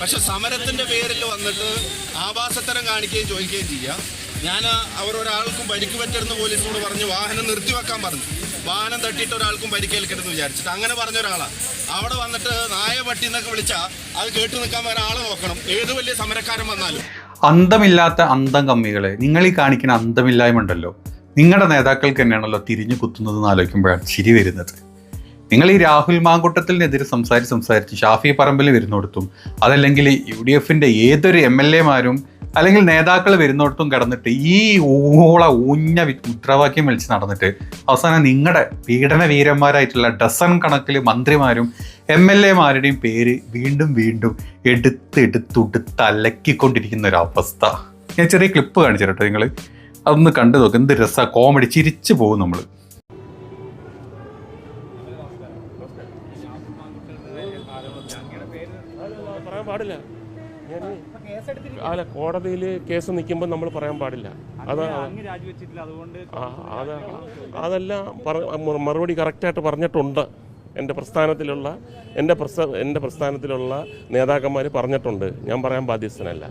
പക്ഷെ സമരത്തിന്റെ പേരിൽ വന്നിട്ട് ആവാസത്തരം കാണിക്കുകയും ചോദിക്കുകയും ചെയ്യാം. ഞാൻ അവരൊരാൾക്കും പരിക്ക് പറ്റരുന്ന പോലീസിനോട് പറഞ്ഞു വാഹനം നിർത്തിവെക്കാൻ പറഞ്ഞു. വാഹനം തട്ടിയിട്ട് ഒരാൾക്കും പരിക്കേൽക്കരുതെന്ന് വിചാരിച്ചിട്ട്. അങ്ങനെ പറഞ്ഞ ഒരാളാണ് അവിടെ വന്നിട്ട് നായ പട്ടി എന്നൊക്കെ വിളിച്ചാൽ അത് കേട്ടു നിൽക്കാൻ ആളെ നോക്കണം. ഏത് വലിയ സമരക്കാരൻ വന്നാലും. അന്തമില്ലാത്ത അന്തം കമ്മികളെ നിങ്ങൾ ഈ കാണിക്കുന്ന അന്തമില്ലായ്മ ഉണ്ടല്ലോ. നിങ്ങളുടെ നേതാക്കൾക്ക് തന്നെയാണല്ലോ തിരിഞ്ഞു കുത്തുന്നത് എന്ന് ആലോചിക്കുമ്പോഴാണ് ചിരി വരുന്നത്. നിങ്ങൾ ഈ രാഹുൽ മാങ്കൂട്ടത്തിനെതിരെ സംസാരിച്ച് സംസാരിച്ച് ഷാഫി പറമ്പിൽ വരുന്നിടത്തും അതല്ലെങ്കിൽ യു ഡി എഫിന്റെ ഏതൊരു എം എൽ എമാരും അല്ലെങ്കിൽ നേതാക്കൾ വരുന്നിടത്തും കടന്നിട്ട് ഈ ഊള ഊഞ്ഞ മുദ്രാവാക്യം വിളിച്ച് നടന്നിട്ട് അവസാനം നിങ്ങളുടെ പീഡന വീരന്മാരായിട്ടുള്ള ഡസൺ കണക്കിൽ മന്ത്രിമാരും എം എൽ എമാരുടെയും പേര് വീണ്ടും വീണ്ടും എടുത്ത് എടുത്തുടുത്ത് അലക്കിക്കൊണ്ടിരിക്കുന്ന ഒരു അവസ്ഥ. ഞാൻ ചെറിയ ക്ലിപ്പ് കാണിച്ചു കേട്ടോ നിങ്ങൾ അതൊന്ന് കണ്ടു നോക്കും. എന്ത് രസ. കോമഡി ചിരിച്ചു പോകും നമ്മൾ അല്ല കോടതിയിൽ കേസ് നിൽക്കുമ്പോൾ നമ്മൾ പറയാൻ പാടില്ല. അത് അതെല്ലാം മറുപടി കറക്റ്റായിട്ട് പറഞ്ഞിട്ടുണ്ട്. എന്റെ പ്രസ്ഥാനത്തിലുള്ള എന്റെ പ്രസ്ഥാന എന്റെ പ്രസ്ഥാനത്തിലുള്ള നേതാക്കന്മാർ പറഞ്ഞിട്ടുണ്ട്. ഞാൻ പറയാൻ ബാധ്യസ്ഥനല്ല.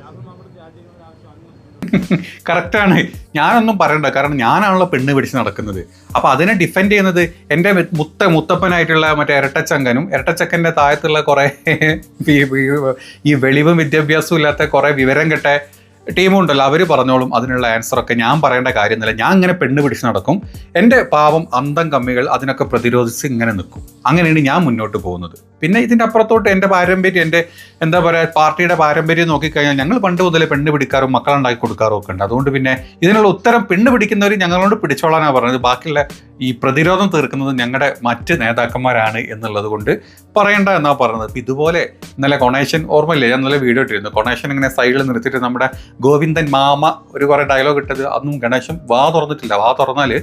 കറക്റ്റാണ്. ഞാനൊന്നും പറയണ്ട. കാരണം ഞാനാണല്ലോ പെണ്ണ് പിടിച്ച് നടക്കുന്നത്. അപ്പൊ അതിനെ ഡിഫെൻഡ് ചെയ്യുന്നത് എന്റെ മുത്ത മുത്തപ്പനായിട്ടുള്ള മറ്റേ ഇരട്ടച്ചങ്കനും ഇരട്ടച്ചക്കന്റെ താഴത്തുള്ള കുറെ ഈ വെളിവും വിദ്യാഭ്യാസവും ഇല്ലാത്ത കുറെ വിവരം കെട്ട ടീമുണ്ടല്ലോ അവർ പറഞ്ഞോളും അതിനുള്ള ആൻസറൊക്കെ ഞാൻ പറയേണ്ട കാര്യമൊന്നുമില്ല. ഞാൻ ഇങ്ങനെ പെണ്ണ് പിടിച്ച് നടക്കും. എന്റെ പാവം അന്തം കമ്മികൾ അതിനൊക്കെ പ്രതിരോധിച്ച് ഇങ്ങനെ നിൽക്കും. അങ്ങനെയാണ് ഞാൻ മുന്നോട്ട് പോകുന്നത്. പിന്നെ ഇതിന്റെ അപ്പുറത്തോട്ട് എന്റെ പാരമ്പര്യം എന്റെ എന്താ പറയുക പാർട്ടിയുടെ പാരമ്പര്യം നോക്കിക്കഴിഞ്ഞാൽ ഞങ്ങൾ പണ്ട് മുതലേ പെണ്ണ് പിടിക്കാറും മക്കളുണ്ടാക്കി കൊടുക്കാറും ഒക്കെ ഉണ്ട്. അതുകൊണ്ട് പിന്നെ ഇതിനുള്ള ഉത്തരം പെണ്ണ് പിടിക്കുന്നവർ ഞങ്ങളോട് പിടിച്ചോളാനാണ് പറഞ്ഞത്. ബാക്കിയുള്ള ഈ പ്രതിരോധം തീർക്കുന്നത് ഞങ്ങളുടെ മറ്റ് നേതാക്കന്മാരാണ് എന്നുള്ളത് കൊണ്ട് പറയണ്ട എന്നാണ് പറഞ്ഞത്. ഇതുപോലെ ഇന്നലെ കൊണേഷൻ ഓർമ്മയില്ലേ? ഞാൻ ഇന്നലെ വീഡിയോ ഇട്ടിരുന്നു. കൊണേഷൻ ഇങ്ങനെ സൈഡിൽ നിർത്തിയിട്ട് നമ്മുടെ ഗോവിന്ദൻ മാമ ഒരു കുറേ ഡയലോഗ് ഇട്ടത് അതൊന്നും ഗണേശൻ വാ തുറന്നിട്ടില്ല. വാ തുറന്നാൽ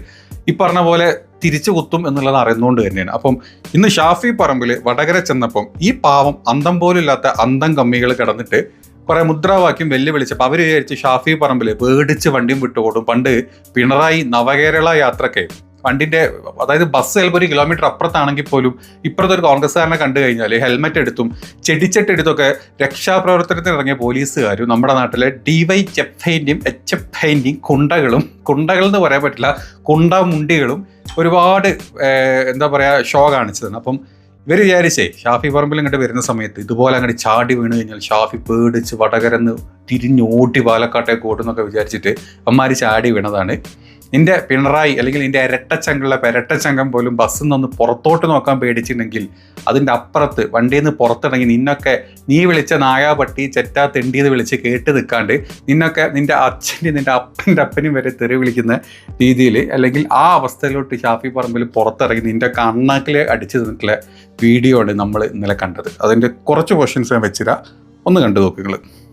ഈ പറഞ്ഞ പോലെ തിരിച്ചു കുത്തും എന്നുള്ളത് അറിയുന്നതുകൊണ്ട് തന്നെയാണ്. അപ്പം ഇന്ന് ഷാഫി പറമ്പിൽ വടകര ചെന്നപ്പം ഈ പാവം അന്തം പോലില്ലാത്ത അന്തം കമ്മികൾ കിടന്നിട്ട് കുറേ മുദ്രാവാക്യം വെല്ലുവിളിച്ചപ്പോൾ അവർ വിചാരിച്ച് ഷാഫി പറമ്പിൽ പേടിച്ച് വണ്ടിയും വിട്ടുകൊടും. പണ്ട് പിണറായി നവകേരള യാത്രയ്ക്ക് വണ്ടിന്റെ അതായത് ബസ് ചിലപ്പോൾ ഒരു കിലോമീറ്റർ അപ്പുറത്താണെങ്കിൽ പോലും ഇപ്പുറത്തെ ഒരു കോൺഗ്രസ്സുകാരനെ കണ്ടു കഴിഞ്ഞാൽ ഹെൽമെറ്റ് എടുത്തും ചെടിച്ചട്ട് എടുത്തൊക്കെ രക്ഷാപ്രവർത്തനത്തിന് ഇറങ്ങിയ പോലീസുകാരും നമ്മുടെ നാട്ടിലെ ഡി വൈ ചെഫൈന്റെയും എച്ച് എഫ് ഐന്റെയും കുണ്ടകളും കുണ്ടകൾ എന്ന് പറയാൻ പറ്റില്ല കുണ്ട മുണ്ടികളും ഒരുപാട് എന്താ പറയുക ഷോ കാണിച്ചതാണ്. അപ്പം ഇവർ വിചാരിച്ചേ ഷാഫി പറമ്പിൽ ഇങ്ങോട്ട് വരുന്ന സമയത്ത് ഇതുപോലെ അങ്ങോട്ട് ചാടി വീണ് കഴിഞ്ഞാൽ ഷാഫി പേടിച്ച് വടകരന്ന് തിരിഞ്ഞോട്ടി പാലക്കാട്ടേക്ക് ഓടുന്നൊക്കെ വിചാരിച്ചിട്ട് അമ്മമാർ ചാടി വീണതാണ്. നിന്റെ പിണറായി അല്ലെങ്കിൽ നിന്റെ ഇരട്ടച്ചങ്കുള്ള പെരട്ടച്ചങ്കം പോലും ബസ്സിൽ നിന്ന് പുറത്തോട്ട് നോക്കാൻ പേടിച്ചിട്ടുണ്ടെങ്കിൽ അതിന്റെ അപ്പുറത്ത് വണ്ടിയിൽ നിന്ന് പുറത്തിറങ്ങി നിന്നൊക്കെ നീ വിളിച്ച നായാപട്ടി ചെറ്റാ എന്ന് വിളിച്ച് കേട്ട് നിൽക്കാണ്ട് നിന്നൊക്കെ നിന്റെ അച്ഛന്റെ നിന്റെ അപ്പന്റെ അപ്പനും വരെ തെറി വിളിക്കുന്ന രീതിയിൽ അല്ലെങ്കിൽ ആ അവസ്ഥയിലോട്ട് ഷാഫി പറമ്പിൽ പുറത്തിറങ്ങി നിന്റെ കണ്ണാക്കിൽ അടിച്ചു നിന്നിട്ടുള്ള വീഡിയോ ആണ് നമ്മൾ ഇന്നലെ കണ്ടത്. അതിന്റെ കുറച്ച് ക്വസ്റ്റ്യൻസ് ഞാൻ വെച്ചിരാ. ഒന്ന് കണ്ടു നോക്ക്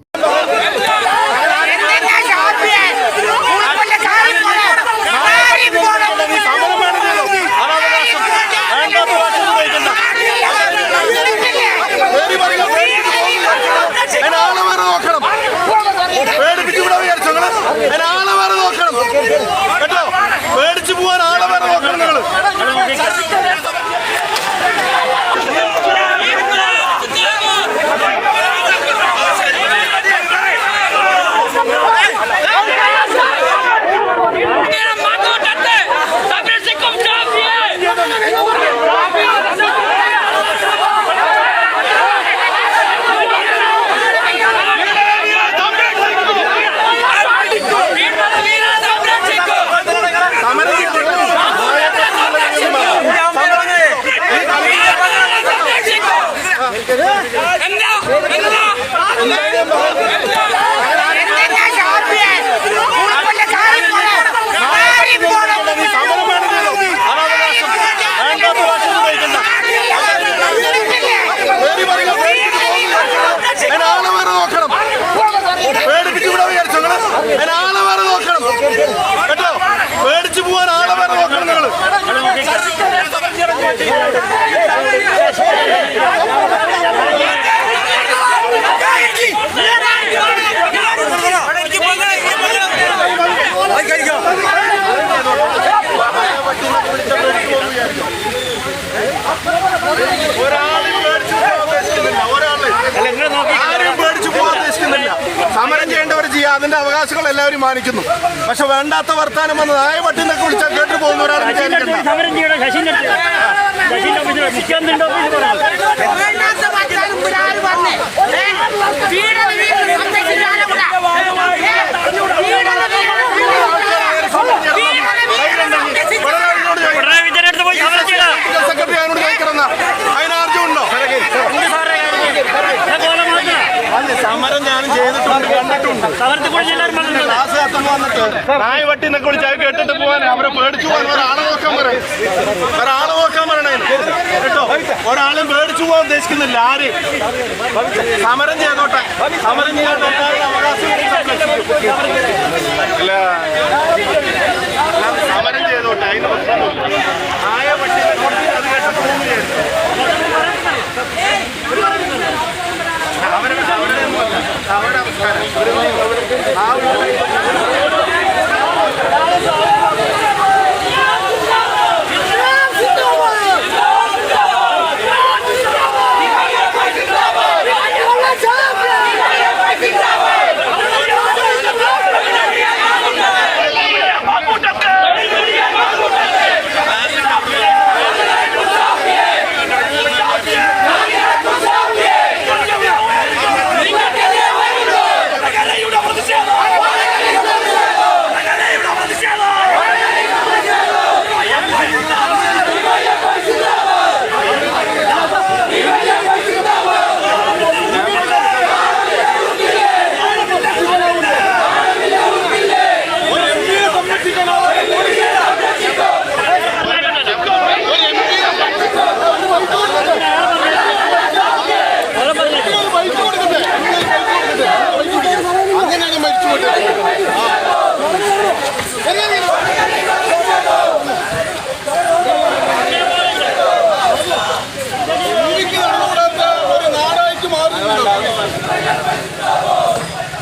ആരും പേടിച്ചു പോകാൻ സമരം ചെയ്യേണ്ടവർ ചെയ്യുക അതിന്റെ അവകാശങ്ങൾ എല്ലാവരും മാനിക്കുന്നു. പക്ഷെ വേണ്ടാത്ത വർത്താനം വന്ന് നായ പട്ടിന്നൊക്കെ വിളിച്ചാൽ കേട്ടു പോകുന്ന ഒരാൾ സെക്രട്ടറി നായ വട്ടി എന്നൊക്കെ വിളിച്ച് അത് കേട്ടിട്ട് പോവാൻ അവരെ പേടിച്ചു പോകാൻ ഒരാളെ നോക്കാൻ പറയും. ഒരാളെ നോക്കാൻ പറയണേ. കേട്ടോ? ഒരാളും പേടിച്ചു പോകാൻ ഉദ്ദേശിക്കുന്നില്ല. ആര്? സമരം ചെയ്തോട്ടെ. സമരം അവകാശം സമരം ചെയ്തോട്ടെ. അതിന് പ്രശ്നമൊന്നുമില്ല. നായ വട്ടി അത് കേട്ടിട്ട് പോകുകയായിരുന്നു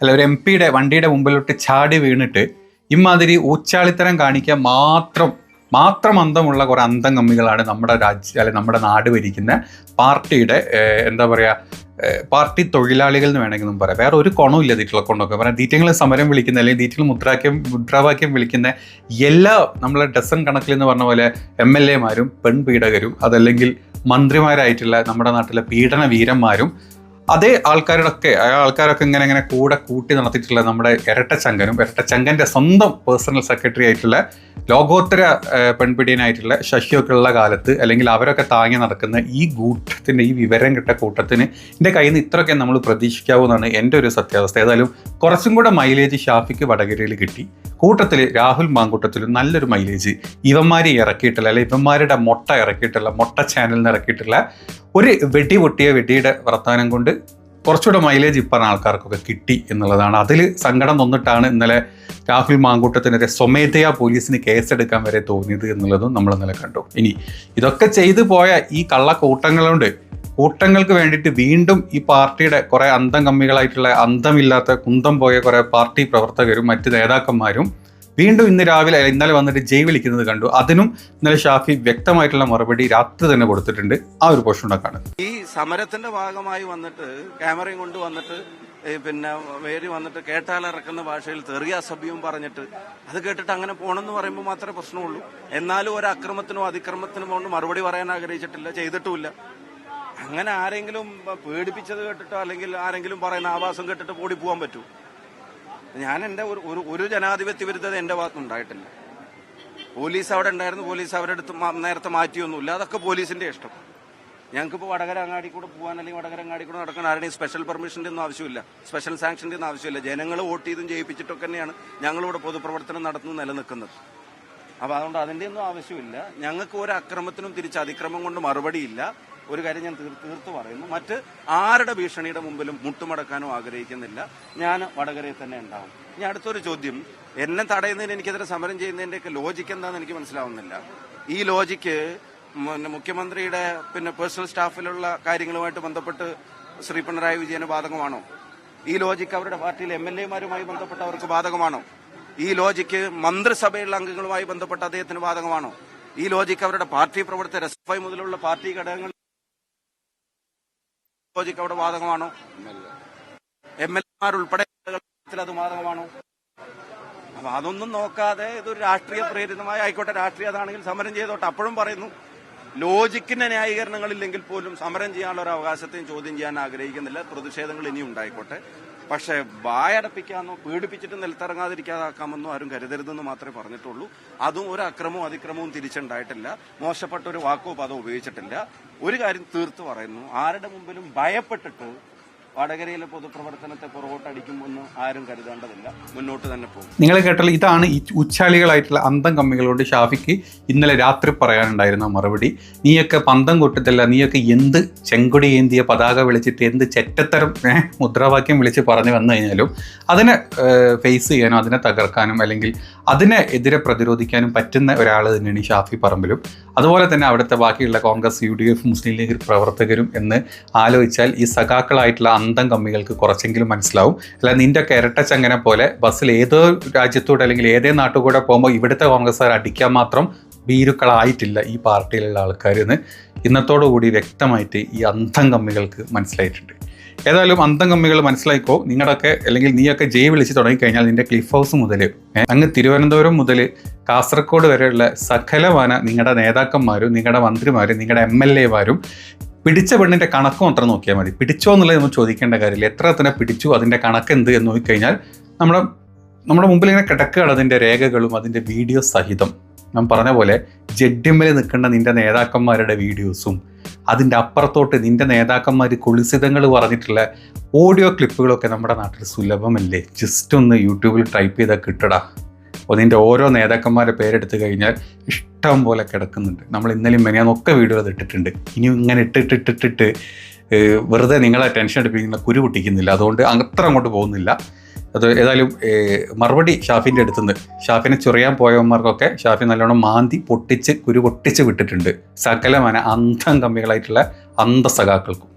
അല്ല ഒരു എം പിയുടെ വണ്ടിയുടെ മുമ്പിലോട്ട് ചാടി വീണിട്ട് ഇമാതിരി ഊച്ചാളിത്തരം കാണിക്കാൻ മാത്രം മാത്രം അന്തമുള്ള കുറേ അന്തം കമ്മികളാണ് നമ്മുടെ രാജ്യ അല്ലെ നമ്മുടെ നാട് ഭരിക്കുന്ന പാർട്ടിയുടെ എന്താ പറയുക പാർട്ടി തൊഴിലാളികൾ എന്ന് വേണമെങ്കിൽ നമുക്ക് പറയാം. വേറെ ഒരു കുണവും ഇല്ല ദീറ്റുകളെ കൊണ്ടൊക്കെ പറയാം ദീറ്റങ്ങൾ സമരം വിളിക്കുന്ന അല്ലെങ്കിൽ ദീറ്റങ്ങൾ മുദ്രാക്യം മുദ്രാവാക്യം വിളിക്കുന്ന എല്ലാ നമ്മളെ ഡസൺ കണക്കിൽ എന്ന് പറഞ്ഞ പോലെ എം എൽ എമാരും പെൺപീഡകരും അതല്ലെങ്കിൽ മന്ത്രിമാരായിട്ടുള്ള നമ്മുടെ നാട്ടിലെ പീഡന വീരന്മാരും അതേ ആൾക്കാരോടൊക്കെ ആൾക്കാരൊക്കെ ഇങ്ങനെ ഇങ്ങനെ കൂടെ കൂട്ടി നടത്തിയിട്ടുള്ള നമ്മുടെ ഇരട്ടച്ചങ്കനും ഇരട്ടച്ചങ്കന്റെ സ്വന്തം പേഴ്സണൽ സെക്രട്ടറി ആയിട്ടുള്ള ലോകോത്തര പെൺപിടിയനായിട്ടുള്ള ശശിയൊക്കെ ഉള്ള കാലത്ത് അല്ലെങ്കിൽ അവരൊക്കെ താങ്ങി നടക്കുന്ന ഈ കൂട്ടത്തിന്റെ ഈ വിവരം കിട്ട കൂട്ടത്തിന് എന്റെ കയ്യിൽ നിന്ന് ഇത്രയൊക്കെ നമ്മൾ പ്രതീക്ഷിക്കാവൂ എന്നാണ് എന്റെ ഒരു സത്യാവസ്ഥ. ഏതായാലും കുറച്ചും കൂടെ മൈലേജ് ഷാഫിക്ക് വടകരയിൽ കിട്ടി. കൂട്ടത്തിൽ രാഹുൽ മാങ്കൂട്ടത്തിൽ നല്ലൊരു മൈലേജ് ഇവന്മാരെ ഇറക്കിയിട്ടില്ല അല്ലെങ്കിൽ ഇവന്മാരുടെ മുട്ട ഇറക്കിയിട്ടില്ല മുട്ട ചാനലിന് ഇറക്കിയിട്ടില്ല ഒരു വെടി പൊട്ടിയ വെടിയുടെ വർത്തമാനം കൊണ്ട് കുറച്ചുകൂടെ മൈലേജ് ഇപ്പം ആൾക്കാർക്കൊക്കെ കിട്ടി എന്നുള്ളതാണ്. അതിൽ സങ്കടം നൊന്നിട്ടാണ് ഇന്നലെ രാഹുൽ മാങ്കൂട്ടത്തിനെതിരെ സ്വമേധയാ പോലീസിന് കേസെടുക്കാൻ വരെ തോന്നിയത് എന്നുള്ളതും നമ്മൾ ഇന്നലെ കണ്ടു. ഇനി ഇതൊക്കെ ചെയ്തു പോയ ഈ കള്ള കൂട്ടങ്ങളുണ്ട് കൂട്ടങ്ങൾക്ക് വേണ്ടിയിട്ട് വീണ്ടും ഈ പാർട്ടിയുടെ കുറേ അന്തം കമ്മികളായിട്ടുള്ള അന്തമില്ലാത്ത കുന്തം പോയ കുറേ പാർട്ടി പ്രവർത്തകരും മറ്റ് നേതാക്കന്മാരും വീണ്ടും ഇന്ന് രാവിലെ ഇന്നലെ വന്നിട്ട് ജയ് വിളിക്കുന്നത് കണ്ടു. അതിനും ഇന്നലെ ഷാഫി വ്യക്തമായിട്ടുള്ള മറുപടി രാത്രി തന്നെ കൊടുത്തിട്ടുണ്ട്. ആ ഒരു പോഷൻ ഉണ്ടാക്കാണ് ഈ സമരത്തിന്റെ ഭാഗമായി വന്നിട്ട് ക്യാമറയും കൊണ്ട് വന്നിട്ട് പിന്നെ വേരി വന്നിട്ട് കേട്ടാലിറക്കുന്ന ഭാഷയിൽ തെറിയ അസഭ്യവും പറഞ്ഞിട്ട് അത് കേട്ടിട്ട് അങ്ങനെ പോണെന്ന് പറയുമ്പോൾ മാത്രമേ പ്രശ്നമുള്ളൂ. എന്നാലും ഒരു അക്രമത്തിനോ അതിക്രമത്തിനോ കൊണ്ട് മറുപടി പറയാൻ ആഗ്രഹിച്ചിട്ടില്ല ചെയ്തിട്ടുമില്ല. അങ്ങനെ ആരെങ്കിലും പേടിപ്പിച്ചത് കേട്ടിട്ടോ അല്ലെങ്കിൽ ആരെങ്കിലും പറയുന്ന ആവാസം കേട്ടിട്ട് ഓടി പോകാൻ പറ്റൂ. ഞാൻ എന്റെ ഒരു ഒരു ജനാധിപത്യ വിരുദ്ധത എന്റെ ഭാഗത്ത് ഉണ്ടായിട്ടില്ല. പോലീസ് അവിടെ ഉണ്ടായിരുന്നു പോലീസ് അവരുടെ അടുത്ത് നേരത്തെ മാറ്റിയൊന്നുമില്ല അതൊക്കെ പോലീസിന്റെ ഇഷ്ടം. ഞങ്ങൾക്കിപ്പോൾ വടകര അങ്ങാടി കൂടെ പോകാൻ അല്ലെങ്കിൽ വടകര അങ്ങാടി കൂടെ നടക്കാൻ ആരുടെയും സ്പെഷ്യൽ പെർമിഷന്റെ ഒന്നും ആവശ്യമില്ല. സ്പെഷ്യൽ സാങ്ഷന്റെ ഒന്നും ആവശ്യമില്ല. ജനങ്ങൾ വോട്ട് ചെയ്തും ജയിപ്പിച്ചിട്ടൊക്കെ തന്നെയാണ് ഞങ്ങളിവിടെ പൊതുപ്രവർത്തനം നടത്തുന്നു നിലനിൽക്കുന്നത്. അപ്പോൾ അതുകൊണ്ട് അതിന്റെ ഒന്നും ആവശ്യമില്ല. ഞങ്ങൾക്ക് ഒരു അക്രമത്തിനും തിരിച്ച് അതിക്രമം കൊണ്ട് മറുപടിയില്ല. ഒരു കാര്യം ഞാൻ തീർ- തീർത്തു പറയുന്നു. മറ്റ് ആരുടെ ഭീഷണിയുടെ മുമ്പിലും മുട്ടുമടക്കാനോ ആഗ്രഹിക്കുന്നില്ല. ഞാൻ വടകരയിൽ തന്നെ ഉണ്ടാവും. ഇനി അടുത്തൊരു ചോദ്യം. എന്നെ തടയുന്നതിന് എനിക്കെതിരെ സമരം ചെയ്യുന്നതിന്റെയൊക്കെ ലോജിക്ക് എന്താണെന്ന് എനിക്ക് മനസ്സിലാവുന്നില്ല. ഈ ലോജിക്ക് പിന്നെ മുഖ്യമന്ത്രിയുടെ പിന്നെ പേഴ്സണൽ സ്റ്റാഫിലുള്ള കാര്യങ്ങളുമായിട്ട് ബന്ധപ്പെട്ട് ശ്രീ പിണറായി വിജയന് ബാധകമാണോ? ഈ ലോജിക്ക് അവരുടെ പാർട്ടിയിലെ എം എൽ എമാരുമായി ബന്ധപ്പെട്ട് അവർക്ക് ബാധകമാണോ? ഈ ലോജിക്ക് മന്ത്രിസഭയിലുള്ള അംഗങ്ങളുമായി ബന്ധപ്പെട്ട് അദ്ദേഹത്തിന് ബാധകമാണോ? ഈ ലോജിക്ക് അവരുടെ പാർട്ടി പ്രവർത്തകർ എസ് എഫ് ഐ മുതലുള്ള പാർട്ടി ഘടകങ്ങൾ ലോജിക്ക് അവിടെ ബാധകമാണോ എം എൽ എമാരുൾപ്പെടെ അത് ബാധകമാണോ അപ്പൊ അതൊന്നും നോക്കാതെ ഇതൊരു രാഷ്ട്രീയ പ്രേരിതമായ ആയിക്കോട്ടെ രാഷ്ട്രീയ അതാണെങ്കിൽ സമരം ചെയ്തോട്ടെ. അപ്പോഴും പറയുന്നു ലോജിക്കിന്റെ ന്യായീകരണങ്ങളില്ലെങ്കിൽ പോലും സമരം ചെയ്യാനുള്ള ഒരു അവകാശത്തെയും ചോദ്യം ചെയ്യാൻ ആഗ്രഹിക്കുന്നില്ല. പ്രതിഷേധങ്ങൾ ഇനിയും ഉണ്ടായിക്കോട്ടെ. പക്ഷേ വായടപ്പിക്കാന്നോ പീഡിപ്പിച്ചിട്ട് നിലത്തിറങ്ങാതിരിക്കാതാക്കാമെന്നോ ആരും കരുതരുതെന്ന് മാത്രമേ പറഞ്ഞിട്ടുള്ളൂ. അതും ഒരു അക്രമവും അതിക്രമവും തിരിച്ചുണ്ടായിട്ടില്ല. മോശപ്പെട്ട ഒരു വാക്കോ പദവും ഉപയോഗിച്ചിട്ടില്ല. ഒരു കാര്യം തീർത്തു പറയുന്നു. ആരുടെ മുമ്പിലും ഭയപ്പെട്ടിട്ട് വടകരയിലെ പൊതുപ്രവർത്തനത്തെ പുറകോട്ടടിക്കുമെന്ന് ആരും കരുതേണ്ടതില്ല. മുന്നോട്ട് തന്നെ പോകും. നിങ്ങൾ കേട്ടാൽ ഇതാണ് ഈ ഉച്ചാലികളായിട്ടുള്ള അന്തം കമ്മികളോട് ഷാഫിക്ക് ഇന്നലെ രാത്രി പറയാനുണ്ടായിരുന്ന മറുപടി. നീയൊക്കെ പന്തം കൊട്ടത്തില്ല നീയൊക്കെ എന്ത് ചെങ്കൊടി ഏന്തിയ പതാക വിളിച്ചിട്ട് എന്ത് ചെറ്റത്തരം മുദ്രാവാക്യം വിളിച്ച് പറഞ്ഞു വന്നു കഴിഞ്ഞാലും അതിനെ ഫേസ് ചെയ്യാനും അതിനെ തകർക്കാനും അല്ലെങ്കിൽ അതിനെ എതിരെ പ്രതിരോധിക്കാനും പറ്റുന്ന ഒരാൾ തന്നെയാണ് ഷാഫി പറമ്പിലും. അതുപോലെ തന്നെ അവിടുത്തെ ബാക്കിയുള്ള Congress U D F Muslim League പ്രവർത്തകരും എന്ന് ആലോചിച്ചാൽ ഈ സഖാക്കളായിട്ടുള്ള അന്തം കമ്മികൾക്ക് കുറച്ചെങ്കിലും മനസ്സിലാവും. അല്ല നിന്റെ ഒക്കെ ഇരട്ടച്ചങ്ങനെ പോലെ ബസ്സിൽ ഏതോ രാജ്യത്തൂടെ അല്ലെങ്കിൽ ഏതേ നാട്ടുകൂടെ പോകുമ്പോൾ ഇവിടുത്തെ കോൺഗ്രസ്സുകാർ അടിക്കാൻ മാത്രം ഭീരുക്കളായിട്ടില്ല ഈ പാർട്ടിയിലുള്ള ആൾക്കാർ എന്ന് ഇന്നത്തോടു കൂടി വ്യക്തമായിട്ട് ഈ അന്തം കമ്മികൾക്ക് മനസ്സിലായിട്ടുണ്ട്. ഏതായാലും അന്തം കമ്മികൾ മനസ്സിലായിക്കോ? നിങ്ങളുടെയൊക്കെ അല്ലെങ്കിൽ നീയൊക്കെ ജയ് വിളിച്ച് തുടങ്ങിക്കഴിഞ്ഞാൽ നിന്റെ ക്ലിഫ് ഹൗസ് മുതൽ അങ്ങ് തിരുവനന്തപുരം മുതൽ കാസർഗോഡ് വരെയുള്ള സകലമാന നിങ്ങളുടെ നേതാക്കന്മാരും നിങ്ങളുടെ മന്ത്രിമാരും നിങ്ങളുടെ എം എൽ എമാരും പിടിച്ച പെണ്ണിന്റെ കണക്ക് മാത്രം നോക്കിയാൽ മതി. പിടിച്ചോ എന്നുള്ളത് നമ്മൾ ചോദിക്കേണ്ട കാര്യമില്ല. എത്ര തന്നെ പിടിച്ചു അതിന്റെ കണക്ക് എന്ത് എന്ന് നോക്കിക്കഴിഞ്ഞാൽ നമ്മുടെ നമ്മുടെ മുമ്പിൽ ഇങ്ങനെ കിടക്കുകയാണ് അതിന്റെ രേഖകളും അതിന്റെ വീഡിയോ സഹിതം. ഞാൻ പറഞ്ഞ പോലെ ജഡ്യമ്മയിൽ നിൽക്കേണ്ട നിന്റെ നേതാക്കന്മാരുടെ വീഡിയോസും അതിന്റെ അപ്പുറത്തോട്ട് നിന്റെ നേതാക്കന്മാർ കുളിസിതങ്ങൾ പറഞ്ഞിട്ടുള്ള ഓഡിയോ ക്ലിപ്പുകളൊക്കെ നമ്മുടെ നാട്ടിൽ സുലഭമല്ലേ? ജസ്റ്റ് ഒന്ന് യൂട്യൂബിൽ ടൈപ്പ് ചെയ്താൽ കിട്ടടാ. നിന്റെ ഓരോ നേതാക്കന്മാരുടെ പേരെടുത്ത് കഴിഞ്ഞാൽ ഇഷ്ടം പോലെ കിടക്കുന്നുണ്ട്. നമ്മൾ ഇന്നലെയും മെനിയാന്നൊക്കെ വീഡിയോ അത് ഇട്ടിട്ടുണ്ട്. ഇനി ഇങ്ങനെ ഇട്ടിട്ടിട്ടിട്ടിട്ട് വെറുതെ നിങ്ങളെ ടെൻഷൻ എടുപ്പിക്കുന്ന കുരു പൊട്ടിക്കുന്നില്ല. അതുകൊണ്ട് അത്ര അങ്ങോട്ട് പോകുന്നില്ല. അത് ഏതായാലും മറുപടി ഷാഫിന്റെ അടുത്തുനിന്ന്. ഷാഫിനെ ചൊറിയാൻ പോയവന്മാർക്കൊക്കെ ഷാഫി നല്ലോണം മാന്തി പൊട്ടിച്ച് കുരു പൊട്ടിച്ച് വിട്ടിട്ടുണ്ട്. സകലമാന അന്തം കമ്മികളായിട്ടുള്ള അന്തസഖാക്കൾക്കും.